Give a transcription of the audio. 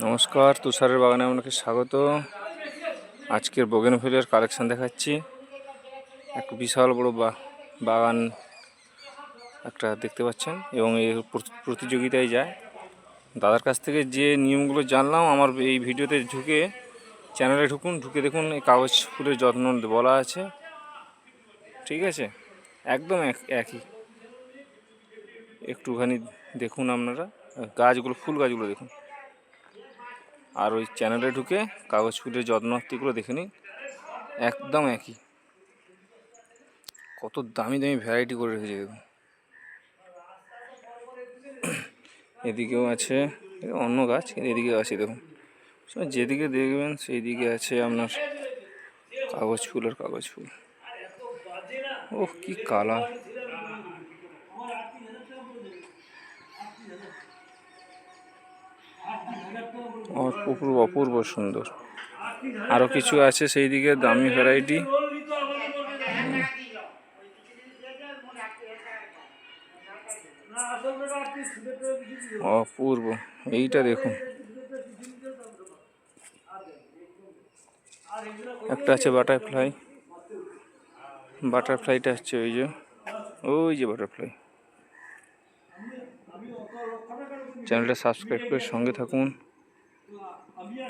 নমস্কার, তুষারের বাগানে আপনাকে স্বাগত। আজকের বগেনভেলের কালেকশান দেখাচ্ছি। একটা বিশাল বড় বাগান একটা দেখতে পাচ্ছেন এবং এই প্রতিযোগিতায় যায়। দাদার কাছ থেকে যে নিয়মগুলো জানলাম, আমার এই ভিডিওতে ঢুকে চ্যানেলে ঢুকুন, ঢুকে দেখুন, এই কাগজ ফুলের যত্ন বলা আছে। ঠিক আছে? একদম এক- একই। একটুখানি দেখুন আপনারা। গাছগুলো, ফুল গাছগুলো দেখুন। আর ওই চ্যানেলে ঢুকে কাগজ ফুলের যত্নার্থীগুলো দেখে নিন। একদম একই। কত দামি দামি ভ্যারাইটি করে রেখেছে দেখুন। এদিকেও আছে, অন্য গাছ, কিন্তু এদিকেও আছে দেখুন। যেদিকে দেখবেন সেই দিকে আছে আপনার কাগজ ফুল আর কাগজ ফুল। ওহ, কি কালার। অপূর্ব অপূর্ব সুন্দর। আরও কিছু আছে সেই দিকে দামি ভ্যারাইটি অপূর্ব, এইটা দেখুন। একটা আছে বাটারফ্লাই বাটারফ্লাইটা হচ্ছে ওই যে ওই যে বাটারফ্লাই চ্যানেলটা সাবস্ক্রাইব করে সঙ্গে থাকুন।